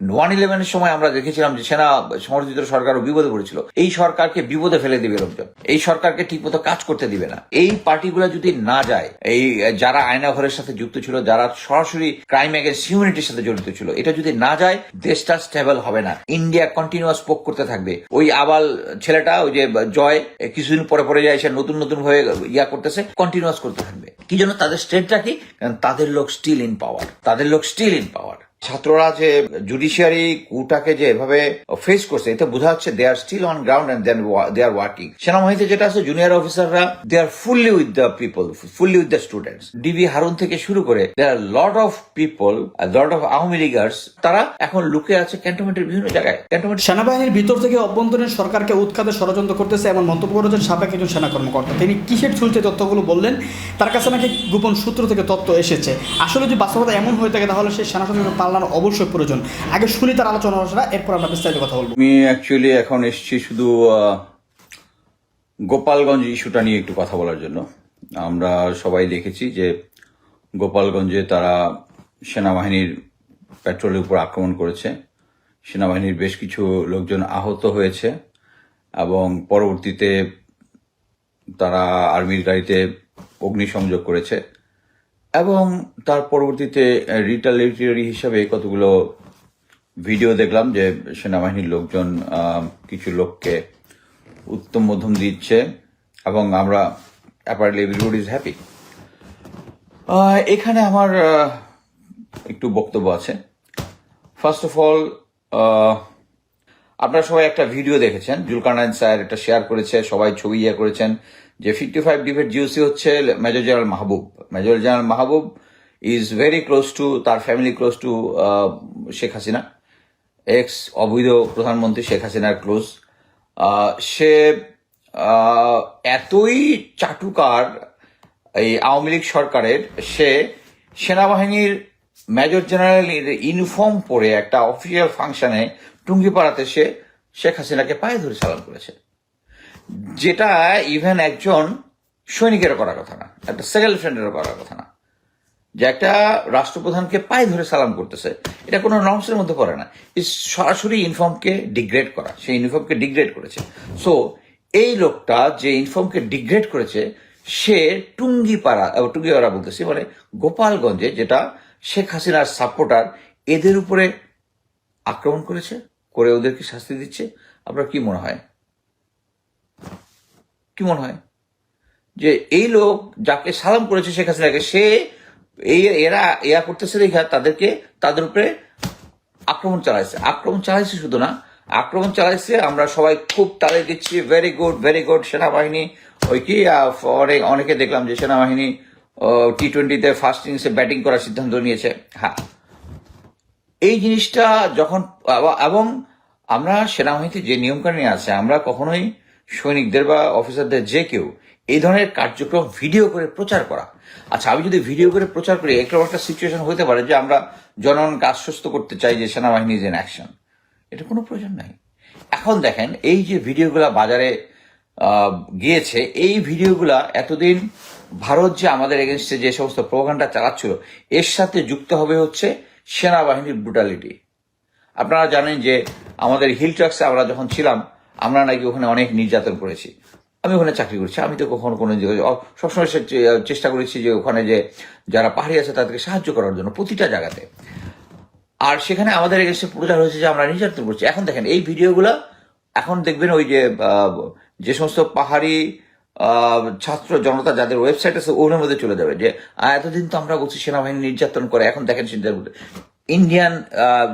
One ইলেভেনের সময় আমরা দেখেছিলাম যে সেনা সমর্থিত সরকারও বিপদে পড়েছিল। এই সরকারকে বিপদে ফেলে দিবে লোকজন। এই সরকারকে ঠিকমতো কাজ করতে দিবে না। এই পার্টিগুলো যদি না যায়, এই যারা আয়নাঘরের সাথে যুক্ত ছিল, যারা সরাসরি ক্রাইম এগেন্স্ট হিউম্যানিটির সাথে জড়িত ছিল, এটা যদি না যায়, দেশটা স্টেবল হবে না। ইন্ডিয়া কন্টিনিউয়াস পোক করতে থাকবে। ওই আবাল ছেলেটা, ওই যে জয় কিছুদিন পরে পরে যায়, সে নতুন নতুন ভাবে ইয়া করতেছে কন্টিনিউয়াস করতে থাকবে। কি জন্য? তাদের স্টেটটা কি? তাদের লোক স্টিল ইন পাওয়ার তাদের লোক স্টিল ইন পাওয়ার ছাত্ররা যে জুডিশিয়ারি কুটাকে যে এভাবে ফেস করছে এতে বোঝা যাচ্ছে they are still on ground and then they are working সেনাবাহিনীতে যেটা আছে জুনিয়র অফিসাররা they are fully with the people fully with the students DB Harun থেকে শুরু করে they are lot of people lot of Awami Leaguers তারা এখন লুকে আছে ক্যান্টনমেন্টের বিভিন্ন জায়গায়। ক্যান্টনমেন্ট সেনাবাহিনীর ভিতর থেকে অভ্যন্তরীণ সরকারকে উৎখাতে ষড়যন্ত্র করতেছে এমন মন্তব্য করেছেন সাবেক একজন সেনা কর্মকর্তা। তিনি কিসের ছুলতে তথ্যগুলো বললেন, তার কাছে নাকি গোপন সূত্র থেকে তথ্য এসেছে। আসলে যদি বাস্তবতা এমন হয়ে থাকে, তাহলে সেই সেনা সদস্য পাল্লানো অবশ্যই প্রয়োজন। আগে শুনি তার আলোচনা আলোচনা এরপর আমরা বিস্তারিত কথা বলব। আমি অ্যাকচুয়ালি এখন এসেছি শুধু গোপালগঞ্জ ইস্যুটা নিয়ে একটু কথা বলার জন্য। আমরা সবাই দেখেছি যে গোপালগঞ্জে তারা সেনাবাহিনীর পেট্রোলের উপর আক্রমণ করেছে। সেনাবাহিনীর বেশ কিছু লোকজন আহত হয়েছে এবং পরবর্তীতে তারা আর্মির গাড়িতে অগ্নিসংযোগ করেছে। এবং তার পরবর্তীতে রিটালিটরি হিসাবে কতগুলো ভিডিও দেখলাম যে সেনাবাহিনীর লোকজন কিছু লোককে উত্তম মধ্যম দিচ্ছে এবং আমরা এভরিবডি ইজ হ্যাপি এখানে আমার একটু বক্তব্য আছে। ফার্স্ট অফ অল আপনারা সবাই একটা ভিডিও দেখেছেন। জুলকারনাইন স্যার এটা শেয়ার করেছে, সবাই ছবি ইয়ে করেছেন। যে ফিফটি ফাইভ ডিভেট জিওসি হচ্ছে major general Mahbub major general Mahbub is very close to তার family close to Sheikh Hasina. Ex অবৈধ প্রধানমন্ত্রী শেখ হাসিনার ক্লোজ সে এতই চাটুকার এই আওয়ামী লীগ সরকারের, সে সেনাবাহিনীর মেজর জেনারেল ইউনিফর্ম পরে একটা অফিসিয়াল ফাংশনে টুঙ্গিপাড়াতে সে শেখ হাসিনাকে পায়ে ধরে সালাম করেছে। যেটা ইভেন একজন সৈনিকের করার কথা না, একটা সেকেন্ড ফ্রেন্ডের করার কথা না, যে একটা রাষ্ট্রপ্রধানকে পায়ে ধরে সালাম করতেছে। এটা কোনো নর্মসের মধ্যে পড়ে না। সরাসরি ইউনিফর্মকে ডিগ্রেড করা, সেই ইউনিফর্মকে ডিগ্রেড করেছে। সো এই লোকটা যে ইউনিফর্মকে ডিগ্রেড করেছে, সে টুঙ্গিপাড়া টুঙ্গিপাড়া বলতেছি মানে গোপালগঞ্জে, যেটা শেখ হাসিনার সাপোর্টার এদের উপরে আক্রমণ করেছে, করে ওদেরকে শাস্তি দিচ্ছে। আপনার কি মনে হয়? কি মনে হয়? যে এই লোক যাকে সালাম করেছে শেখ হাসিনাকে, সে এই এরা এরা করতেছে দেখা তাদেরকে, তাদের উপরে আক্রমণ চালাইছে। আক্রমণ চালাইছে শুধু না, আক্রমণ চালাইছে, আমরা সবাই খুব তালে দিচ্ছি ভেরি গুড ভেরি গুড সেনাবাহিনী। ওই কি অনেক অনেকে দেখলাম যে সেনাবাহিনী টি টোয়েন্টিতে ফার্স্ট ইনিংসে ব্যাটিং করার সিদ্ধান্ত নিয়েছে। হ্যাঁ এই জিনিসটা যখন, এবং আমরা সেনাবাহিনীতে যে নিয়মকানুন আছে, আমরা কখনোই সৈনিকদের বা অফিসারদের যে কেউ এই ধরনের কার্যক্রম ভিডিও করে প্রচার করা। আচ্ছা আমি যদি ভিডিও করে প্রচার করি একটা একটা সিচুয়েশন হতে পারে যে আমরা জনগণকে আশ্বস্ত করতে চাই যে সেনাবাহিনী ইজ অ্যাকশন। এটা কোনো প্রয়োজন নাই। এখন দেখেন, এই যে ভিডিওগুলা বাজারে গিয়েছে, এই ভিডিওগুলা এতদিন ভারত যে আমাদের এগেনস্টে যে সমস্ত প্রোগ্রামটা চালাচ্ছিল, এর সাথে যুক্ত হবে হচ্ছে সেনাবাহিনীর ব্রুটালিটি আপনারা জানেন যে আমাদের হিল ট্রাক্সে আমরা যখন ছিলাম আমরা নাকি ওখানে অনেক নির্যাতন করেছি। আমি ওখানে চাকরি করছি। আমি তো কখনো কোনো সবসময় চেষ্টা করেছি যে ওখানে যে যারা পাহাড়ি আছে তাদেরকে সাহায্য করার জন্য প্রতিটা জায়গাতে। আর সেখানে আমাদের এগেস্টে প্রচার হয়েছে যে আমরা নির্যাতন করছি। এখন দেখেন, এই ভিডিওগুলো এখন দেখবেন ওই যে যে সমস্ত পাহাড়ি ছাত্র জনতা যাদের ওয়েবসাইট আছে ওর মধ্যে চলে যাবে যে এতদিন তো আমরা বলছি সেনাবাহিনী নির্যাতন করে, এখন দেখেন সেটা ইন্ডিয়ান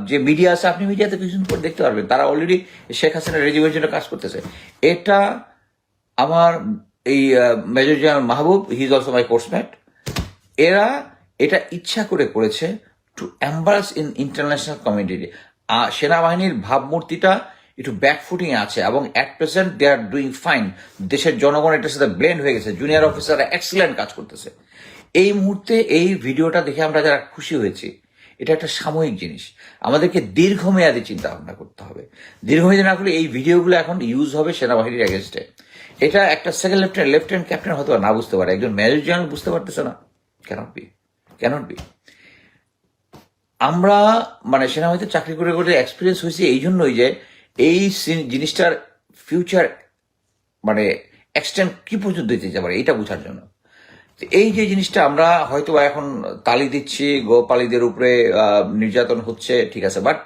যে মিডিয়া আছে, আপনি মিডিয়াতে কিছুদিন পর দেখতে পারবেন। তারা অলরেডি শেখ হাসিনার রেজিমের জন্য কাজ করতেছে। এটা আমার এই major general Mahbub he is also my coursemate এরা এটা ইচ্ছা করে করেছে to embarrass in international community সেনাবাহিনীর ভাবমূর্তিটা একটু ব্যাকফুটিং আছে এবং at present they are doing fine দেশের জনগণ এটার সাথে ব্লেন্ড হয়ে গেছে। জুনিয়র অফিসাররা এক্সিলেন্ট কাজ করতেছে। এই মুহূর্তে এই ভিডিওটা দেখে আমরা যারা খুশি হয়েছি এটা একটা সাময়িক জিনিস। আমাদেরকে দীর্ঘমেয়াদী চিন্তা ভাবনা করতে হবে। দীর্ঘমেয়াদী না করলে এই ভিডিওগুলো এখন ইউজ হবে সেনাবাহিনীর এগেনস্টে এটা একটা সেকেন্ড লেফটেন্যান্ট লেফটেন্যান্ট ক্যাপ্টেন হয়তো না বুঝতে পারে। একজন মেজর জেনারেল বুঝতে পারতেছে না। ক্যানট বি ক্যানট বি আমরা মানে সেনাবাহিনীতে চাকরি করে করে এক্সপিরিয়েন্স হয়েছে এই জন্যই যে এই জিনিসটার ফিউচার মানে এক্সটেন্ড কি পর্যন্ত দিতে পারে, এটা বোঝার জন্য। এই যে জিনিসটা আমরা হয়তো এখন তালি দিচ্ছি, গোপালীদের উপরে নির্যাতন হচ্ছে, ঠিক আছে। But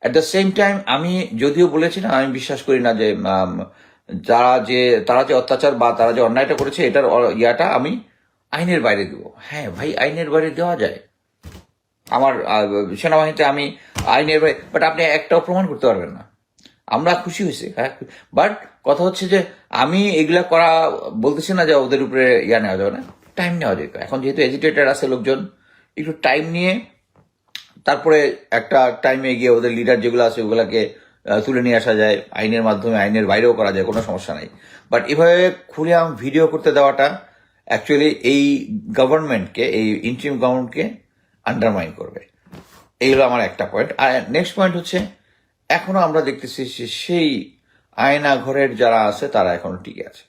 at the same time আমি যদিও বলেছি না, আমি বিশ্বাস করি না যে যারা যে, তারা যে অত্যাচার বা তারা যে অন্যায়টা করেছে, এটার ইয়াটা আমি আইনের বাইরে দিব। হ্যাঁ ভাই, আইনের বাইরে দেওয়া যায়। আমার সেনাবাহিনীতে আমি আইনের বাইরে বাট আপনি একটাও প্রমাণ করতে পারবেন না। আমরা খুশি হয়েছি হ্যাঁ। বাট কথা হচ্ছে যে, আমি এগুলা করা, বলতেছি না যে ওদের উপরে ইয়া নেওয়া যাবে না। টাইম নেওয়া যেত। এখন যেহেতু এজিটেটেড আছে লোকজন, একটু টাইম নিয়ে তারপরে একটা টাইমে গিয়ে ওদের লিডার যেগুলো আছে ওগুলাকে তুলে নিয়ে আসা যায়। আইনের মাধ্যমে, আইনের বাইরেও করা যায়, কোনো সমস্যা নাই। বাট এভাবে খুলে আম ভিডিও করতে দেওয়াটা অ্যাকচুয়ালি এই গভর্নমেন্টকে এই ইন্টারিম গভর্নমেন্টকে আন্ডারমাইন করবে। এই হলো আমার একটা পয়েন্ট আর নেক্সট পয়েন্ট হচ্ছে এখনও আমরা দেখতেছি সেই আয়না ঘরের যারা আছে, তারা এখনও টিকে আছে।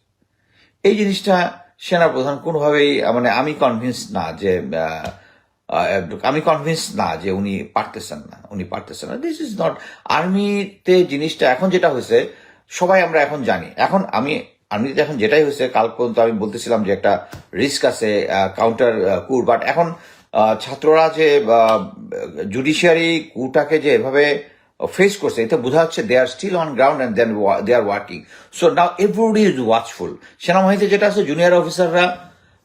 এই জিনিসটা সেনাপ্রধান কোনোভাবেই মানে আমি কনভিন্স না যে আমি কনভিন্স না যে উনি পারতেছেন না, উনি পারতেছেন না। দিস ইজ নট আর্মিতে জিনিসটা এখন যেটা হয়েছে, সবাই আমরা এখন জানি। এখন আমি, আর্মিতে এখন যেটাই হয়েছে, কাল পর্যন্ত আমি বলতেছিলাম যে একটা রিস্ক আছে কাউন্টার কুর বাট এখন ছাত্ররা যে জুডিশিয়ারি কুটাকে যে এভাবে ফেস করছে এতে বোঝা যাচ্ছে they are still on ground and then they are working so now everybody is watchful সেনাবাহিনীতে যেটা আছে জুনিয়র অফিসাররা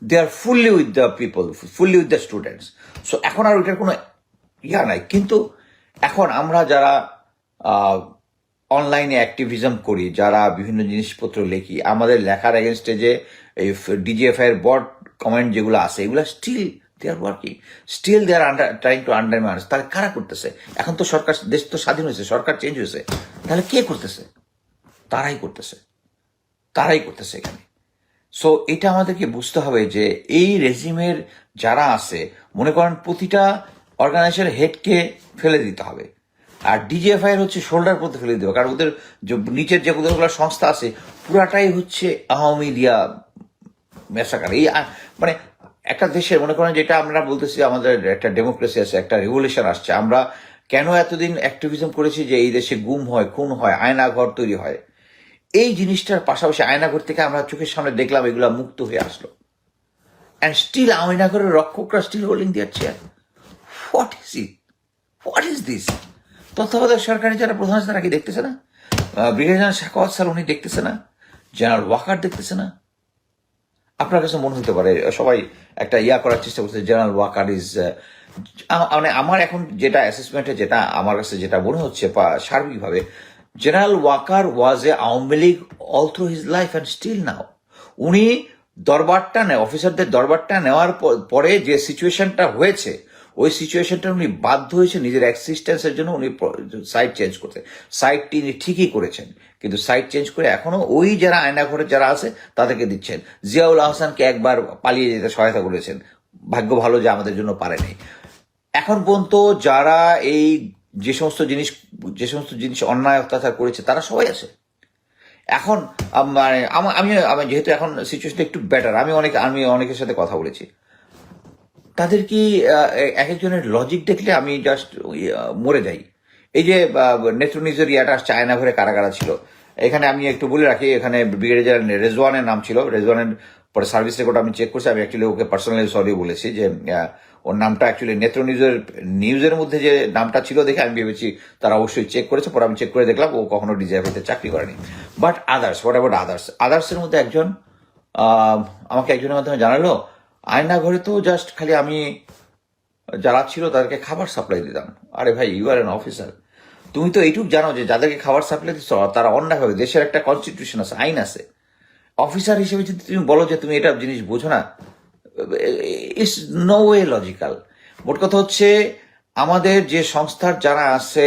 they are fully with the people fully with the students so এখন আর ওইটার কোনো ইয়া নাই। কিন্তু এখন আমরা যারা অনলাইনে অ্যাক্টিভিজম করি, যারা বিভিন্ন জিনিসপত্র লেখি, আমাদের লেখার এগেনস্টে যে এই ডিজিএফআই এর বড কমেন্ট যেগুলো আছে, এগুলো still they are working still they are under trying to undermine তাহলে কারা করতেছে? এখন তো সরকার, দেশ তো স্বাধীন হয়েছে, সরকার চেঞ্জ হয়েছে। তাহলে কে করতেছে? তারাই করতেছে। তারাই করতেছে এখানে। সো এটা আমাদেরকে বুঝতে হবে যে এই রেজিমের যারা আছে, মনে করেন প্রতিটা অর্গানাইজেশনের হেডকে ফেলে দিতে হবে। আর ডিজিএফআই হচ্ছে শোল্ডার করতে ফেলে দিতে হবে। কারণ ওদের নিচের যে কতগুলো সংস্থা আছে, পুরাটাই হচ্ছে আওয়ামী লীগা মেসাকার। এই মানে একটা দেশের, মনে করেন যেটা আমরা বলতেছি আমাদের একটা ডেমোক্রেসি আছে, একটা রেভলিউশন আসছে। আমরা কেন এতদিন অ্যাক্টিভিজম করেছি যে এই দেশে গুম হয়, খুন হয় আয়না ঘর তৈরি হয়? এই জিনিসটার পাশাপাশি আয়নাঘর থেকে আমরা চোখের সামনে দেখলাম এগুলো মুক্ত হয়ে আসলো। অ্যান্ড স্টিল আয়নাঘরের রক্ষকরা still holding their chair what is it what is this তত্ত্বাবধায়ক সরকারি যারা প্রধান আছে তারা কি দেখতেছে না? ব্রিগেডিয়ার শাখাওয়াত স্যার, উনি দেখতেছে না? জেনারেল ওয়াকার দেখতেছে না? আপনার কাছে মনে হতে পারে, সবাই একটা ইয়া করার চেষ্টা করছে জেনারেল ওয়াকার ইজ মানে আমার এখন যেটা অ্যাসেসমেন্টে যেটা আমার কাছে যেটা মনে হচ্ছে সার্বিকভাবে general Walker was a Awami League all through his life and still now উনি দরবারটা নেয় অফিসারদের দরবারটা নেওয়ার পরে যে সিচুয়েশনটা হয়েছে ওই সিচুয়েশনটা উনি বাধ্য হয়েছে নিজের এক্সিস্টেন্সের জন্য উনি সাইড চেঞ্জ করতে। সাইড তিনি ঠিকই করেছেন, কিন্তু সাইড চেঞ্জ করে এখনও ওই যারা আয়নাঘরে যারা আছে তাদেরকে দিচ্ছেন। জিয়াউল আহসানকে একবার পালিয়ে যেতে সহায়তা করেছেন। ভাগ্য ভালো যে আমাদের জন্য পারেনি। এখন পর্যন্ত যারা এই যে সমস্ত জিনিস, যে সমস্ত জিনিস অন্যায় অত্যাচার করেছে, তারা সবাই আছে। এখন মানে আমা- আমি যেহেতু এখন সিচুয়েশনটা একটু বেটার আমি অনেক, আমি অনেকের সাথে কথা বলেছি। তাদের কি এক একজনের লজিক দেখলে আমি জাস্ট মরে যাই। এই যে নেত্রনিজের ইয়াটা আয়না ঘরে কারা কারা ছিল। এখানে আমি একটু বলে রাখি, এখানে ব্রিগেডিয়ার রেজওয়ানের নাম ছিল। রেজওয়ানের পরে সার্ভিস রেকর্ড আমি চেক করছি, আমি অ্যাকচুয়ালি ওকে পার্সোনালি সরি বলেছি যে ওর নামটা অ্যাকচুয়ালি নেত্র নিউজের নিউজের মধ্যে যে নামটা ছিল দেখে আমি ভেবেছি তারা অবশ্যই চেক করেছে। পরে আমি চেক করে দেখলাম, ও কখনো ডিজাইভিতে চাকরি করেনি। But others what about others আদার্সের মধ্যে একজন আমাকে একজনের মাধ্যমে জানালো আয়না ঘরে তো জাস্ট খালি আমি, যারা ছিল তাদেরকে খাবার সাপ্লাই দিতাম। আরে ভাই ইউ আর এন অফিসার তুমি তো এইটুক জানো যে যাদেরকে খাবার সাপ্লাই দিচ্ছ, তারা অন্যায়ভাবে, দেশের একটা কনস্টিটিউশন আছে, আইন আছে। অফিসার হিসেবে যদি তুমি বলো যে তুমি এটা জিনিস বোঝো না ইটস নো ওয়ে লজিক্যাল মোট কথা হচ্ছে, আমাদের যে সংস্থার যারা আছে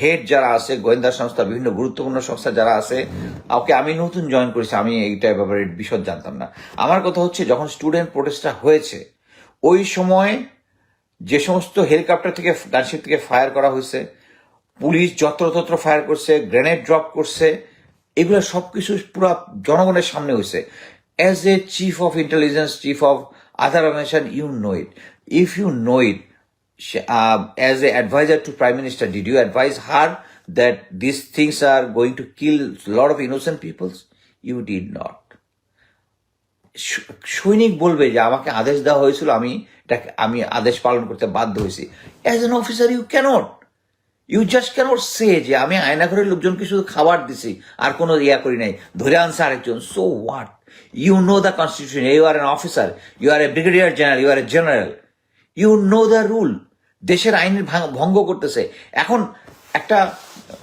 হেড যারা আছে, গোয়েন্দা সংস্থা, বিভিন্ন গুরুত্বপূর্ণ সংস্থা যারা আছে, ওকে আমি নতুন জয়েন করেছি, আমি এইটা ব্যাপারে বিশদ জানতাম না। আমার কথা হচ্ছে, যখন স্টুডেন্ট প্রোটেস্টটা হয়েছে, ওই সময় যে সমস্ত হেলিকপ্টার থেকে গানশিপ থেকে ফায়ার করা হয়েছে, পুলিশ যত্রতত্র ফায়ার করছে গ্রেনেড ড্রপ করছে, এগুলো সব কিছু পুরো জনগণের সামনে হয়েছে। As a chief of intelligence chief of other organisation you know it if you know it uh, as a advisor to prime minister did you advise her that these things are going to kill a lot of innocent peoples? You did not. সৈনিক বলবে যে আমাকে আদেশ দেওয়া হয়েছিল আমি এটাকে আমি আদেশ পালন করতে বাধ্য হয়েছি। As an officer you cannot you just cannot say যে আমি আয়নাঘরের লোকজনকে শুধু খাবার দিছি আর কোনো ইয়া করি নাই। ধরে আনছে আরেকজন। So what you know the constitution you are an officer you are a brigadier general you are a general you know the rule দেশের আইনের ভঙ্গ করতেছে। এখন একটা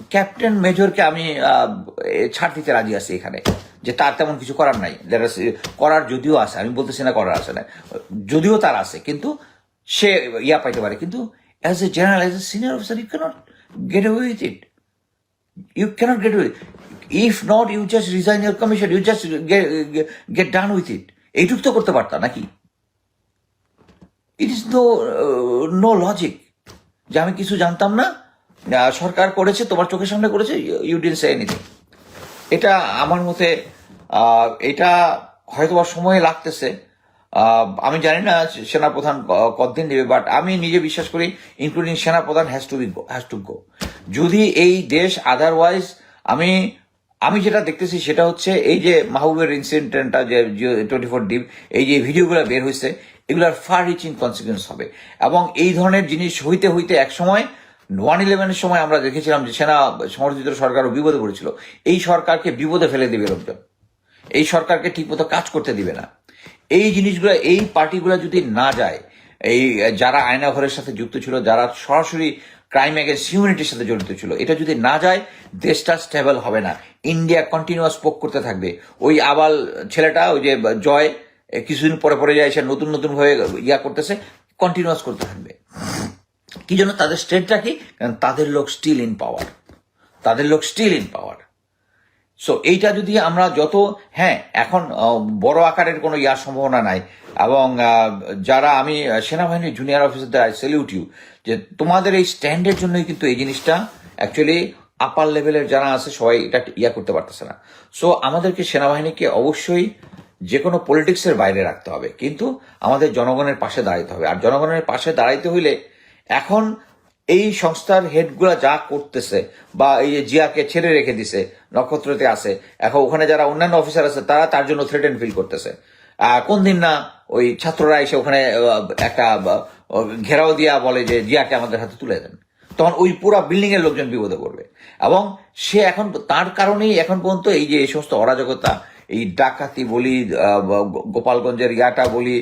ক্যাপ্টেন মেজরকে আমি ছাড় দিতে রাজি আছি এখানে। যে তার তেমন কিছু করার নাই। করার যদিও আছে। আমি বলতেছি না করার আছে না। যদিও তার আছে কিন্তু সে ইয়া পাইতে পারে। কিন্তু as a general as a senior officer you cannot get you cannot get away. If not, you just resign your commission. You just get, get, get done with it. এইটুক তো করতে পারতাম নাকি? It is no no logic যে আমি কিছু জানতাম না সরকার করেছে, তোমার চোখের সামনে করেছে ইউ ডিন সে এনিথিং এটা আমার মতে এটা হয়তো সময় লাগতেছে। আমি জানি না সেনাপ্রধান কতদিন নেবে বাট আমি নিজে বিশ্বাস করি ইনক্লুডিং সেনাপ্রধান has to be has to go যদি এই দেশ আদারওয়াইজ আমি আমি যেটা দেখতেছি সেটা হচ্ছে, এই যে মাহবুবের ইনসিডেন্টটা যে টোয়েন্টি ফোর ডিপ এই যে ভিডিওগুলো বের হয়েছে এগুলার ফার রিচিং কনসিকুয়েন্স হবে। এবং এই ধরনের জিনিস হইতে হইতে এক সময় ওয়ান ইলেভেনের সময় আমরা দেখেছিলাম যে সেনা সমর্থিত সরকারও বিপদে পড়েছিল। এই সরকারকে বিপদে ফেলে দেবে লোকজন। এই সরকারকে ঠিকমতো কাজ করতে দিবে না। এই জিনিসগুলো, এই পার্টিগুলো যদি না যায়, এই যারা আয়নাঘরের সাথে যুক্ত ছিল, যারা সরাসরি ক্রাইম এগেন্স্ট হিউম্যানিটির সাথে জড়িত ছিল, এটা যদি না যায়, দেশটা স্টেবল হবে না। ইন্ডিয়া কন্টিনিউয়াস পোক করতে থাকবে। ওই আবাল ছেলেটা, ওই যে জয় কিছুদিন পরে পরে যায় সে নতুন নতুন ভাবে ইয়া করতেছে কন্টিনিউয়াস করতে থাকবে। কি জন্য? তাদের স্টেটটা কি? কারণ তাদের লোক স্টিল ইন পাওয়ার তাদের লোক স্টিল ইন পাওয়ার সো এইটা যদি আমরা যত হ্যাঁ এখন বড় আকারের কোনো ইয়ার সম্ভাবনা নাই। এবং যারা আমি সেনাবাহিনীর জুনিয়র অফিসারদের আই সেলিউট ইউ যে তোমাদের এই স্ট্যান্ডের জন্যই কিন্তু এই জিনিসটা অ্যাকচুয়ালি আপার লেভেলের যারা আছে, সবাই এটা ইয়া করতে পারতেছে না। সো আমাদেরকে সেনাবাহিনীকে অবশ্যই যে কোনো পলিটিক্সের বাইরে রাখতে হবে, কিন্তু আমাদের জনগণের পাশে দাঁড়াইতে হবে। আর জনগণের পাশে দাঁড়াইতে হইলে এখন এই সংস্থার হেডগুলা যা করতেছে বা এই যে জিয়াকে ছেড়ে রেখে দিছে, নক্ষত্রতে আছে, এখন ওখানে যারা অন্যান্য অফিসার আছে, তারা তার জন্য থ্রেটেন ফিল করতেছে। কোন দিন না ওই ছাত্ররা এসে ওখানে একটা ঘেরাও দিয়া বলে যে, জিয়াকে আমাদের হাতে তুলে দেন। তখন ওই পুরো বিল্ডিং এর লোকজন বিপদে পড়বে। এবং সে এখন, তার কারণেই এখন পর্যন্ত এই যে এই সমস্ত অরাজকতা এই ডাকাতি বলি গোপালগঞ্জের ইয়াটা বলি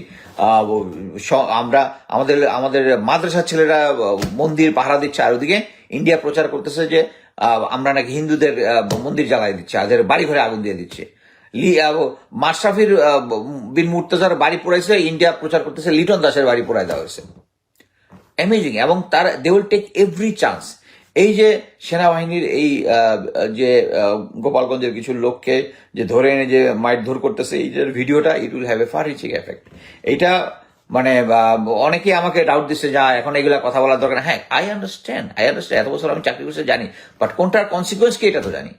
আমরা আমাদের আমাদের মাদ্রাসার ছেলেরা মন্দির পাহারা দিচ্ছে, আর ওদিকে ইন্ডিয়া প্রচার করতেছে যে আমরা নাকি হিন্দুদের মন্দির জ্বালাই দিচ্ছে তাদের বাড়ি ঘরে আগুন দিয়ে দিচ্ছে। মাশরাফির বিন মুর্তজার বাড়ি পোড়াইছে, ইন্ডিয়া প্রচার করতেছে, লিটন দাসের বাড়ি পোড়াই দেওয়া হয়েছে। অ্যামেজিং এবং তার they will take every chance এই যে সেনাবাহিনীর এই যে গোপালগঞ্জের কিছু লোককে যে ধরে এনে যে মারধর করতেছে এই যে ভিডিওটা it will have a far reaching effect এইটা মানে আহ, অনেকেই আমাকে ডাউট দিচ্ছে যা এখন এগুলা কথা বলার দরকার হ্যাঁ আই আন্ডারস্ট্যান্ড আই আন্ডারস্ট্যান্ড এত বছর আমি চাকরি করতে জানি। বাট কোনটার কনসিকুয়েন্স কি এটা তো জানি।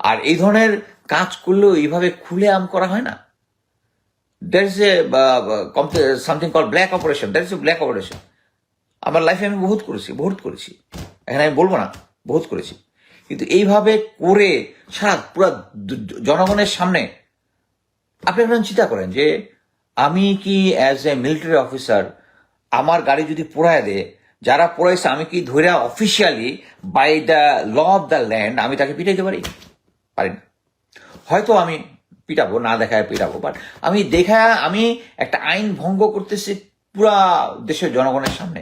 আর এই ধরনের কাজ করলেও এইভাবে খুলে আম করা হয় না। There is a something call black operation there is a black operation আমার লাইফে আমি বহুত করেছি বহুত করেছি। এখানে আমি বলব না, বহুত করেছি। কিন্তু এইভাবে করে সারা পুরো জনগণের সামনে আপনি এখন চিন্তা করেন যে আমি কি অ্যাজ এ মিলিটারি অফিসার আমার গাড়ি যদি পোড়ায় দেয়, যারা পড়াইছে আমি কি ধরে officially by the law of the land আমি তাকে পিটাইতে পারি? পারি না হয়তো আমি পিটাবো, না দেখায় পিটাবো বাট আমি দেখা আমি একটা আইন ভঙ্গ করতেছি পুরা দেশের জনগণের সামনে।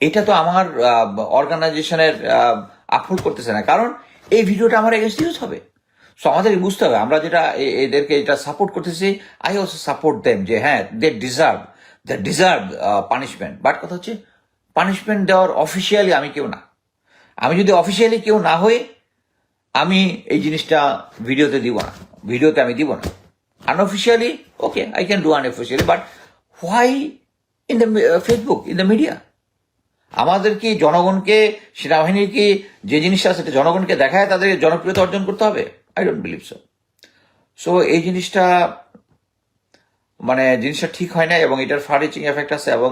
এটা তো আমার অর্গানাইজেশনের আফুল করতেছে না। কারণ এই ভিডিওটা আমার এগেন্স্ট ইউজ হবে। সো আমাদের বুঝতে হবে। আমরা যেটা এদেরকে এটা সাপোর্ট করতেছি আই অলসো সাপোর্ট দেম যে হ্যাঁ they deserve they deserve punishment but কথা হচ্ছে পানিশমেন্ট দেওয়ার অফিসিয়ালি আমি কেউ না। আমি যদি অফিসিয়ালি কেউ না হই, আমি এই জিনিসটা ভিডিওতে দিব না। ভিডিওতে আমি দিব না। Unofficially okay I can do unofficially but why in the Facebook in the media আমাদের কি জনগণকে, সেনাবাহিনীর কি যে জিনিসটা সেটা জনগণকে দেখায়, তাদের জনপ্রিয়তা অর্জন করতে হবে? I don't believe so so এই জিনিসটা মানে জিনিসটা ঠিক হয় না এবং এটার ফার রিচিং এফেক্ট আছে এবং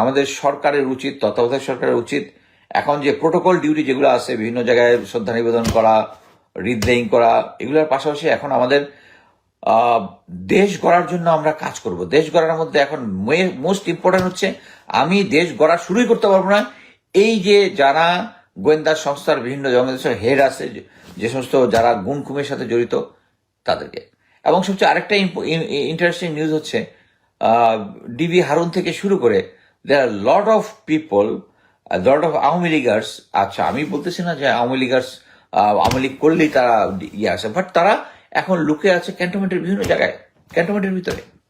আমাদের সরকারের উচিত, তত্ত্বাবধায়ক সরকারের উচিত এখন যে প্রোটোকল ডিউটি যেগুলো আছে, বিভিন্ন জায়গায় শ্রদ্ধা নিবেদন করা হৃদয়িং করা, এগুলোর পাশাপাশি এখন আমাদের দেশ গড়ার জন্য আমরা কাজ করব। দেশ গড়ার মধ্যে এখন মোস্ট ইম্পর্টেন্ট হচ্ছে আমি দেশ গড়া শুরুই করতে পারব না। এই যে যারা গোয়েন্দা সংস্থার বিভিন্ন জনদেশের হেড আছে, যে- সমস্ত যারা গুণ খুমের সাথে জড়িত, তাদেরকে। এবং সবচেয়ে আরেকটা ইন্টারেস্টিং নিউজ হচ্ছে ডিবি হারুন থেকে শুরু করে there lot of people lot of Awami Leaguers আচ্ছা আমি বলতেছি না যে আওয়ামী লীগার্স আওয়ামী লীগ করলেই তারা ইয়ে আছে বাট তারা এখন লুকে আছে ক্যান্টনমেন্টের বিভিন্ন জায়গায় ক্যান্টনমেন্টের ভিতরে।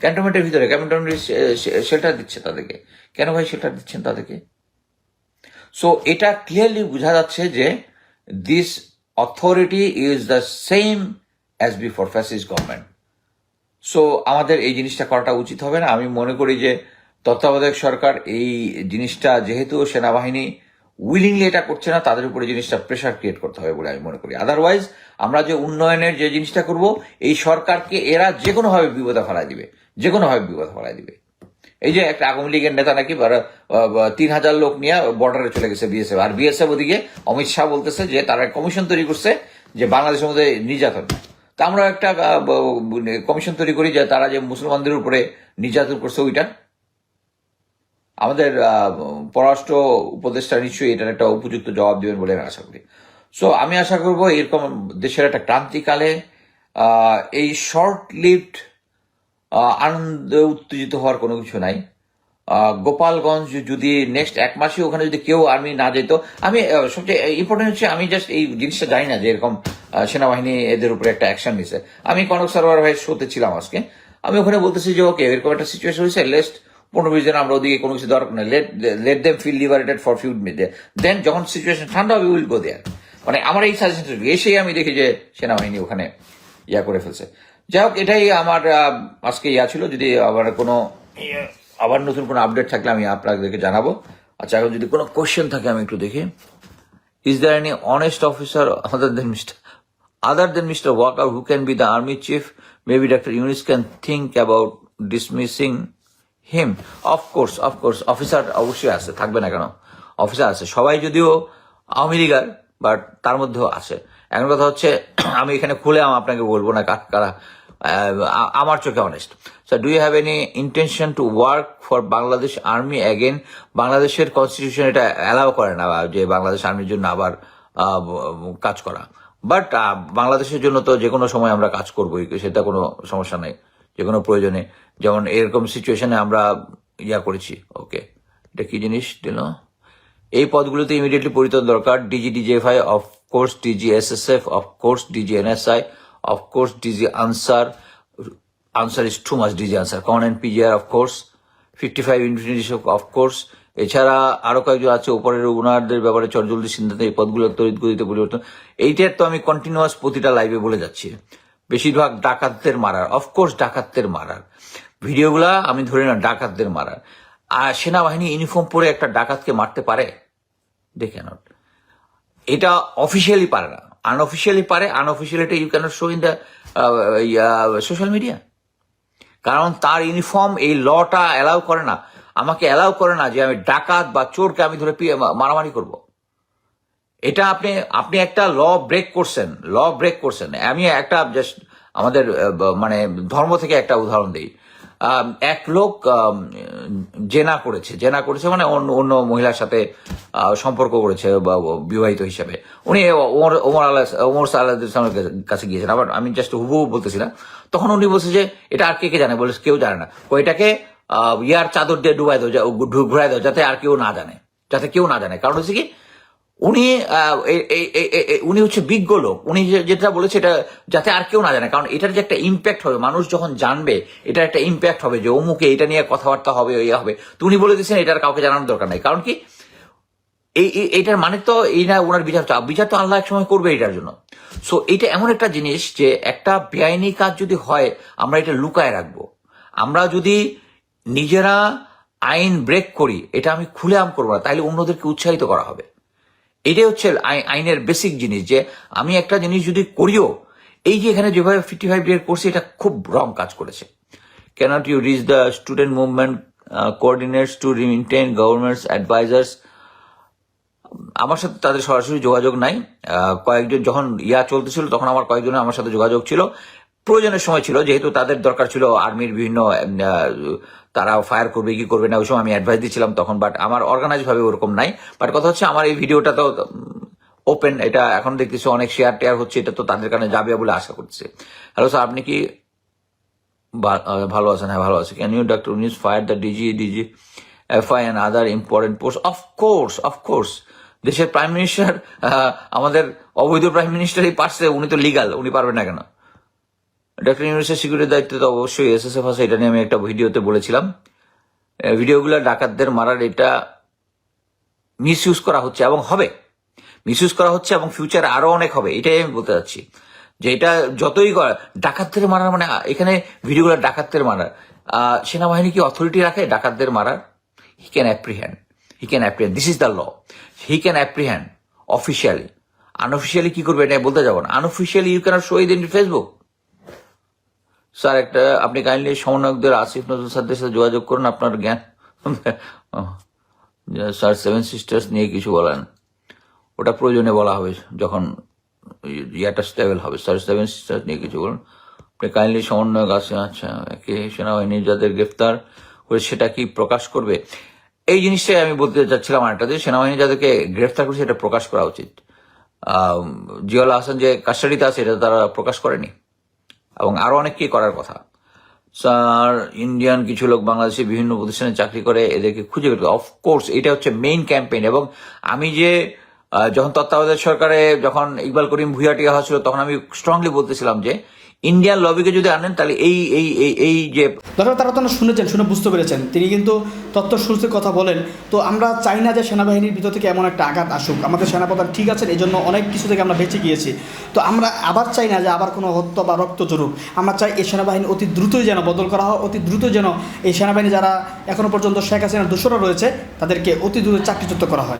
ক্যান্টনমেন্টের ভিতরে ক্যান্টনমেন্টের শেল্টার দিচ্ছে তাদেরকে। কেন ভাই শেল্টার দিচ্ছেন তাদেরকে? সো এটা ক্লিয়ারলি বোঝা যাচ্ছে যে this authority is the same as before fascist government so আমাদের এই জিনিসটা করাটা উচিত হবে না। আমি মনে করি যে তত্ত্বাবধায়ক সরকার এই জিনিসটা যেহেতু সেনাবাহিনী উইলিংলি এটা করছে না, তাদের উপরে জিনিসটা প্রেশার ক্রিয়েট করতে হবে বলে আমি মনে করি। আদারওয়াইজ আমরা যে উন্নয়নের যে জিনিসটা করব, এই সরকারকে এরা যে কোনোভাবে বিপদে ফেলাই দিবে যে কোনোভাবে বিপদে ফেলাই দিবে। এই যে একটা আওয়ামী লীগের নেতা নাকি তিন হাজার লোক নিয়ে বর্ডারে চলে গেছে বিএসএফ আর বিএসএফ ওদিকে অমিত শাহ বলতেছে যে তারা কমিশন তৈরি করছে যে বাংলাদেশের মধ্যে নির্যাতন। তা আমরা একটা কমিশন তৈরি করি যে তারা যে মুসলমানদের উপরে নির্যাতন করছে, ওইটা আমাদের পররাষ্ট্র উপদেষ্টা নিশ্চয়ই এটার একটা উপযুক্ত জবাব দেবেন বলে আমি আশা করি। সো আমি আশা করব এরকম দেশের একটা ক্রান্তিকালে এই শর্ট লিভড আনন্দ উত্তেজিত হওয়ার কোনো কিছু নাই। গোপালগঞ্জ যদি নেক্সট এক মাসে ওখানে যদি কেউ আর্মি না যেত, আমি সবচেয়ে ইম্পর্টেন্ট হচ্ছে আমি জাস্ট এই জিনিসটা জানি না যে এরকম সেনাবাহিনী এদের উপরে একটা অ্যাকশন নিছে। আমি কনক সারোয়ার ভাই শোতে ছিলাম আজকে। আমি ওখানে বলতেছি যে ওকে এরকম একটা সিচুয়েশন হয়েছে লেস্ট পনেরো বিশ দিন আমরা ওদিকে কোনো কিছু দরকার নেই let let them feel liberated for few minute then যখন সিচুয়েশন ঠান্ডা হবে উইল গো দেয়ার মানে আমার এই সাজেশন এসেই আমি দেখি যে সেনাবাহিনী ওখানে ইয়া করে ফেলছে যাই হোক, এটাই আমার আজকে ইয়া ছিল যদি আবার কোনো, আবার নতুন কোনো আপডেট থাকলে আমি আপনাদেরকে জানাব আচ্ছা এখন যদি কোনো কোয়েশ্চেন থাকে, আমি একটু দেখি Is there any honest officer other than Mr. other than Mr. Walker who can be the army chief maybe Dr. Yunus can think about dismissing course, of course. Officer অবশ্যই আছে থাকবে না কেন? অফিসার আছে। সবাই যদিও আওয়ামী লীগার বাট তার মধ্যেও আছে। এখন কথা হচ্ছে আমি এখানে খুলে আপনাকে বলব না কারা আমার চোখে honest sir do you have any intention to work for Bangladesh army again বাংলাদেশের কনস্টিটিউশন এটা অ্যালাউ করে না যে বাংলাদেশ আর্মির জন্য আবার কাজ করা। বাট বাংলাদেশের জন্য তো যে কোনো সময় আমরা কাজ করবোই সেটা কোনো সমস্যা নেই যে কোনো প্রয়োজনে। যেমন এরকম সিচুয়েশনে আমরা ইয়া করেছি ওকে এটা কি জিনিস দিল এই পদগুলোতে ইমিডিয়েটলি পরিতন দরকার। DG DGFI of course DG SSF of course DG NSI of course DG Ansar Ansar is to mass DG Ansar common and PGR of course fifty five infinity of course এছাড়া আরও কয়েকজন আছে, উপরের ওনারদের ব্যাপারে চটজলদি সিদ্ধান্ত এই পদগুলো তড়িৎ গতিতে পরিবর্তন। এইটার তো আমি কন্টিনিউয়াস প্রতিটা লাইভে বলে যাচ্ছি। বেশিরভাগ ডাকাতদের মারার অফকোর্স ডাকাতদের মারার। ভিডিওগুলা আমি ধরে না ডাকাতদের মারার। আর সেনাবাহিনী ইউনিফর্ম পরে একটা ডাকাতকে মারতে পারে? দেখে নট এটা অফিসিয়ালি পারে না। আনঅফিসিয়ালি পারে আনঅফিসিয়ালিটা you cannot show in the social media কারণ তার ইউনিফর্ম এই লটা অ্যালাউ করে না। আমাকে অ্যালাউ করে না যে আমি ডাকাত বা চোরকে আমি ধরে মারামারি করব। এটা আপনি আপনি একটা ল ব্রেক করছেন ল ব্রেক করছেন। আমি একটা জাস্ট আমাদের মানে ধর্ম থেকে একটা উদাহরণ দিই। এক লোক জেনা করেছে। জেনা করেছে মানে অন্য অন্য মহিলার সাথে সম্পর্ক করেছে বিবাহিত হিসাবে। উনি ওমর ওমর আল্লাহ ওমর সাল্লাহ কাছে গিয়েছেন। আবার আমি জাস্ট হুবহু বলতেছি না। তখন উনি বলছে যে, এটা আর কে কে জানে? বলে, কেউ জানে না। এটাকে ইয়ার চাদর দিয়ে ডুবাই দাও ঘুরাই দাও, যাতে আর কেউ না জানে। যাতে কেউ না জানে। কারণ হচ্ছে কি উনি উনি হচ্ছে বিজ্ঞ লোক। উনি যেটা বলেছে এটা যাতে আর কেউ না জানে, কারণ এটার যে একটা ইম্প্যাক্ট হবে, মানুষ যখন জানবে, এটার একটা ইম্প্যাক্ট হবে যে অমুকে এটা নিয়ে কথাবার্তা হবে ইয়ে হবে। তো উনি বলে দিচ্ছেন এটার কাউকে জানানোর দরকার নাই। কারণ কি, এই এইটার মানে তো এই না ওনার বিচার বিচার তো আল্লাহ এক সময় করবে এটার জন্য। সো এটা এমন একটা জিনিস যে একটা বেআইনি কাজ যদি হয়, আমরা এটা লুকায় রাখব। আমরা যদি নিজেরা আইন ব্রেক করি, এটা আমি খুলে আম করব না তাহলে অন্যদেরকে উৎসাহিত করা হবে। এটাই হচ্ছে আই- আইনের বেসিক জিনিস যে আমি একটা জিনিস যদি করিও, এই যে এখানে যেভাবে ফিফটি ফাইভ ডের করছি এটা খুব রং কাজ করেছে। Cannot you reach the student movement coordinators to maintain governments advisers আমার সাথে তাদের সরাসরি যোগাযোগ নাই। কয়েকজন যখন ইয়া চলতেছিল, তখন আমার কয়েকজনের আমার সাথে যোগাযোগ ছিল। প্রয়োজনের সময় ছিল, যেহেতু তাদের দরকার ছিল আর্মির বিভিন্ন তারা ফায়ার করবে, কি করবে না, ওই সময় আমি অ্যাডভাইস দিচ্ছিলাম তখন বাট আমার অর্গানাইজ ভাবে ওরকম নাই। বাট কথা হচ্ছে আমার এই ভিডিওটা তো ওপেন এটা এখন দেখতেছি অনেক শেয়ার টেয়ার হচ্ছে, এটা তো তাদের কারণে যাবে বলে আশা করছে হ্যালো স্যার আপনি কি ভালো আছেন? হ্যাঁ ভালো আছে। Can you doctor Yunus fire the DG DG FI and other important post of course of course দেশের প্রাইম মিনিস্টার আমাদের অবৈধ প্রাইম মিনিস্টারই পারছে, উনি তো লিগাল উনি পারবেন না কেন? ডক্টর ইউনিসের সিকিউরিটির দায়িত্ব তো অবশ্যই এস এস এফ আছে, এটা নিয়ে আমি একটা ভিডিওতে বলেছিলাম। ভিডিওগুলো ডাকাতদের মারার এটা মিস ইউজ করা হচ্ছে এবং হবে। মিস ইউজ করা হচ্ছে এবং ফিউচার আরও অনেক হবে, এটাই আমি বলতে চাচ্ছি। যে এটা যতই ডাকাতদের মারার মানে এখানে ভিডিওগুলো ডাকাতদের মারার। সেনাবাহিনী কি অথরিটি রাখে? ডাকাতদের মারার। He can apprehend he can apprehend this is the law he can apprehend officially unofficially কি করবে এটা বলতে যাব না। Unofficially you cannot show it in Facebook sir একটা আপনি কাইন্ডলি সমন্বয়কদের আসিফ নজরুল স্যারদের সাথে যোগাযোগ করুন আপনার জ্ঞান। স্যার সেভেন সিস্টার্স নিয়ে কিছু বলেন। ওটা প্রয়োজনে বলা হবে যখন ইয়াটা স্টেবল হবে। স্যার সেভেন সিস্টার্স নিয়ে কিছু বলুন। আপনি কাইন্ডলি সমন্বয়ক আছে আচ্ছা একে সেনাবাহিনী যাদের গ্রেফতার করে সেটা কি প্রকাশ করবে? এই জিনিসটাই আমি বলতে চাচ্ছিলাম আরেকটা যে সেনাবাহিনী যাদেরকে গ্রেফতার করেছে এটা প্রকাশ করা উচিত। আহ, জিয়াউল হাসান যে কাস্টাডিতে আছে এটা তারা প্রকাশ করেনি। এবং আরও অনেককেই করার কথা। স্যার ইন্ডিয়ান কিছু লোক বাংলাদেশে বিভিন্ন প্রতিষ্ঠানে চাকরি করে, এদেরকে খুঁজে বের অফকোর্স এটা হচ্ছে মেইন ক্যাম্পেইন এবং আমি যে যখন তত্ত্বাবধায়ক সরকারে যখন ইকবাল করিম ভুইয়াটিয়া হয়েছিল তখন আমি স্ট্রংলি বলতেছিলাম যে ইন্ডিয়ান লবিকে যদি আনেন, তাহলে এই এই এই যে দর্শক, তারা তো শুনেছেন, শুনে বুঝতে পেরেছেন। তিনি কিন্তু তত্ত্ব সুরতে কথা বলেন। তো আমরা চাই না যে সেনাবাহিনীর ভিতর থেকে এমন একটা আঘাত আসুক। আমাদের সেনাপ্রধান ঠিক আছেন এই জন্য অনেক কিছু থেকে আমরা বেঁচে গিয়েছি। তো আমরা আবার চাই না যে আবার কোনো হত্যা বা রক্ত জরুক আমরা চাই এই সেনাবাহিনী অতি দ্রুতই যেন বদল করা হয়, অতি দ্রুত যেন এই সেনাবাহিনী যারা এখনও পর্যন্ত শেখ হাসিনার দোষরা রয়েছে, তাদেরকে অতি দ্রুত চাকরিচ্যুত করা হয়।